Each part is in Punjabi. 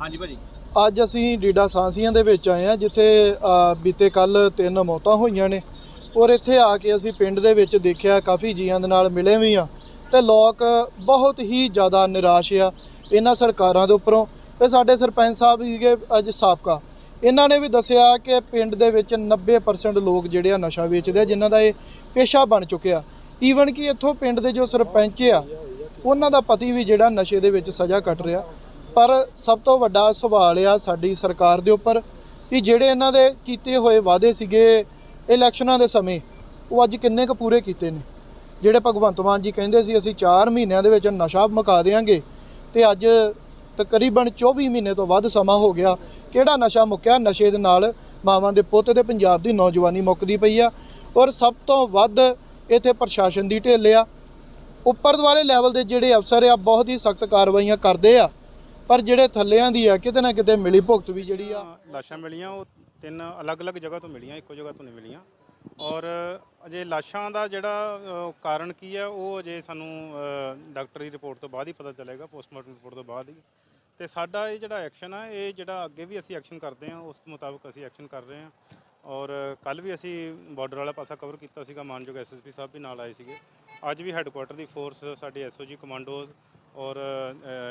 ਹਾਂਜੀ ਭਾਜੀ। ਅੱਜ ਅਸੀਂ ਡੀਡਾ ਸਾਂਸੀਆਂ ਦੇ ਵਿੱਚ ਆਏ ਆ ਜਿੱਥੇ ਬੀਤੇ ਕੱਲ ਤਿੰਨ ਮੌਤਾਂ ਹੋਈਆਂ ਨੇ। ਔਰ ਇੱਥੇ ਆ ਕੇ ਅਸੀਂ ਪਿੰਡ ਦੇ ਵਿੱਚ ਦੇਖਿਆ, ਕਾਫੀ ਜੀਆਂ ਦੇ ਨਾਲ ਮਿਲੇ ਵੀ ਆ ਤੇ ਲੋਕ ਬਹੁਤ ਹੀ ਜ਼ਿਆਦਾ ਨਿਰਾਸ਼ ਆ ਇਹਨਾਂ ਸਰਕਾਰਾਂ ਦੇ ਉੱਪਰੋਂ। ਤੇ ਸਾਡੇ ਸਰਪੰਚ ਸਾਹਿਬ ਸੀਗੇ ਅੱਜ ਸਾਬਕਾ। ਇਹਨਾਂ ਨੇ ਵੀ ਦੱਸਿਆ ਕਿ ਪਿੰਡ ਦੇ ਵਿੱਚ 90% ਲੋਕ ਜਿਹੜੇ ਆ ਨਸ਼ਾ ਵੇਚਦੇ ਆ, ਜਿਨ੍ਹਾਂ ਦਾ ਇਹ ਪੇਸ਼ਾ ਬਣ ਚੁੱਕਿਆ। ਈਵਨ ਕਿ ਇੱਥੋਂ ਪਿੰਡ ਦੇ ਜੋ ਸਰਪੰਚ ਆ, ਉਹਨਾਂ ਦਾ ਪਤੀ ਵੀ ਜਿਹੜਾ ਨਸ਼ੇ ਦੇ ਵਿੱਚ ਸਜ਼ਾ ਕੱਟ ਰਿਹਾ। ਪਰ ਸਭ ਤੋਂ ਵੱਡਾ ਸਵਾਲ ਆ ਸਾਡੀ ਸਰਕਾਰ ਦੇ ਉੱਪਰ ਕਿ ਜਿਹੜੇ ਇਹਨਾਂ ਦੇ ਕੀਤੇ ਹੋਏ ਵਾਅਦੇ ਸੀਗੇ ਇਲੈਕਸ਼ਨਾਂ ਦੇ ਸਮੇਂ, ਉਹ ਅੱਜ ਕਿੰਨੇ ਕੁ ਪੂਰੇ ਕੀਤੇ ਨੇ? ਜਿਹੜੇ ਭਗਵੰਤ ਮਾਨ ਜੀ ਕਹਿੰਦੇ ਸੀ, ਅਸੀਂ 4 ਮਹੀਨਿਆਂ ਦੇ ਵਿੱਚ ਨਸ਼ਾ ਮੁਕਾ ਦੇਵਾਂਗੇ ਤੇ ਅੱਜ ਤਕਰੀਬਨ 24 ਮਹੀਨੇ ਤੋਂ ਵੱਧ ਸਮਾਂ ਹੋ ਗਿਆ। ਕਿਹੜਾ ਨਸ਼ਾ ਮੁੱਕਿਆ? ਨਸ਼ੇ ਦੇ ਨਾਲ ਮਾਵਾਂ ਦੇ ਪੁੱਤ ਤੇ ਪੰਜਾਬ ਦੀ ਨੌਜਵਾਨੀ ਮੁੱਕਦੀ ਪਈ ਆ ਔਰ ਸਭ ਤੋਂ ਵੱਧ ਇੱਥੇ ਪ੍ਰਸ਼ਾਸਨ ਦੀ ਢਿੱਲ ਆ। ਉੱਪਰ ਵਾਲੇ ਲੈਵਲ ਦੇ ਜਿਹੜੇ ਅਫਸਰ ਆ, ਬਹੁਤ ਹੀ ਸਖਤ ਕਾਰਵਾਈਆਂ ਕਰਦੇ ਆ। ਪਰ ਜਿਹੜੇ ਥੱਲਿਆਂ ਦੀ ਆ, ਕਿਤੇ ਨਾ ਕਿਤੇ ਮਿਲੀ ਭੁਗਤ ਵੀ ਜਿਹੜੀ ਆ। ਲਾਸ਼ਾਂ ਮਿਲੀਆਂ, ਉਹ ਤਿੰਨ ਅਲੱਗ-ਅਲੱਗ ਜਗ੍ਹਾ ਤੋਂ ਮਿਲੀਆਂ, ਇੱਕੋ ਜਗ੍ਹਾ ਤੋਂ ਨਹੀਂ ਮਿਲੀਆਂ। ਔਰ ਅਜੇ ਲਾਸ਼ਾਂ ਦਾ ਜਿਹੜਾ ਕਾਰਨ ਕੀ ਹੈ ਉਹ ਅਜੇ ਸਾਨੂੰ ਡਾਕਟਰੀ ਰਿਪੋਰਟ ਤੋਂ ਬਾਅਦ ਹੀ ਪਤਾ ਚੱਲੇਗਾ, ਪੋਸਟਮਾਰਟਮ ਰਿਪੋਰਟ ਤੋਂ ਬਾਅਦ ਹੀ। ਤੇ ਸਾਡਾ ਇਹ ਜਿਹੜਾ ਐਕਸ਼ਨ ਆ, ਇਹ ਜਿਹੜਾ ਅੱਗੇ ਵੀ ਅਸੀਂ ਐਕਸ਼ਨ ਕਰਦੇ ਹਾਂ ਉਸ ਮੁਤਾਬਕ ਅਸੀਂ ਐਕਸ਼ਨ ਕਰ ਰਹੇ ਹਾਂ ਔਰ ਕੱਲ ਵੀ ਅਸੀਂ ਬਾਰਡਰ ਵਾਲਾ ਪਾਸਾ ਕਵਰ ਕੀਤਾ ਸੀਗਾ, ਮਾਨਯੋਗ ਐਸਐਸਪੀ ਸਾਹਿਬ ਵੀ ਨਾਲ ਆਏ ਸੀਗੇ। ਅੱਜ ਵੀ ਹੈੱਡਕੁਆਟਰ ਦੀ ਫੋਰਸ ਸਾਡੇ ਐਸਓਜੀ ਕਮਾਂਡੋਜ਼ ਔਰ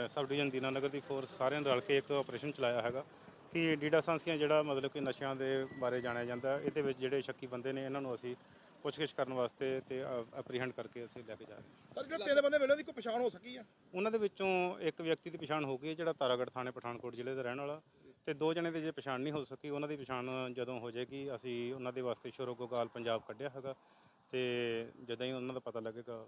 ਸਬ ਡਿਵੀਜ਼ਨ ਦੀਨਾਨਗਰ ਦੀ ਫੋਰਸ ਸਾਰਿਆਂ ਨੇ ਰਲ ਕੇ ਇੱਕ ਆਪਰੇਸ਼ਨ ਚਲਾਇਆ ਹੈਗਾ ਕਿ ਡੀਡਾ ਸਾਂਸੀਆਂ ਜਿਹੜਾ ਮਤਲਬ ਕਿ ਨਸ਼ਿਆਂ ਦੇ ਬਾਰੇ ਜਾਣਿਆ ਜਾਂਦਾ ਇਹਦੇ ਵਿੱਚ ਜਿਹੜੇ ਸ਼ੱਕੀ ਬੰਦੇ ਨੇ ਇਹਨਾਂ ਨੂੰ ਅਸੀਂ ਪੁੱਛਗਿੱਛ ਕਰਨ ਵਾਸਤੇ ਤੇ ਅਪਰੀਹੈਂਡ ਕਰਕੇ ਅਸੀਂ ਲੈ ਕੇ ਜਾ ਰਹੇ ਹਾਂ। ਸਰ ਜਿਹੜੇ ਤਿੰਨ ਬੰਦੇ ਮਿਲੇ ਦੀ ਕੋਈ ਪਛਾਣ ਹੋ ਸਕੀ ਆ? ਉਹਨਾਂ ਦੇ ਵਿੱਚੋਂ ਇੱਕ ਵਿਅਕਤੀ ਦੀ ਪਛਾਣ ਹੋ ਗਈ ਹੈ ਜਿਹੜਾ ਤਾਰਾਗੜ੍ਹ ਥਾਣੇ ਪਠਾਨਕੋਟ ਜ਼ਿਲ੍ਹੇ ਦਾ ਰਹਿਣ ਵਾਲਾ। ਤੇ ਦੋ ਜਣੇ ਦੀ ਜੇ ਪਛਾਣ ਨਹੀਂ ਹੋ ਸਕੀ ਉਹਨਾਂ ਦੀ ਪਛਾਣ ਜਦੋਂ ਹੋ ਜਾਏਗੀ ਅਸੀਂ ਉਹਨਾਂ ਦੇ ਵਾਸਤੇ ਸ਼ੁਰੂ ਗੋਗਾਲ ਪੰਜਾਬ ਕੱਢਿਆ ਹੈਗਾ ਤੇ ਜਦੋਂ ਹੀ ਉਹਨਾਂ ਦਾ ਪਤਾ ਲੱਗੇਗਾ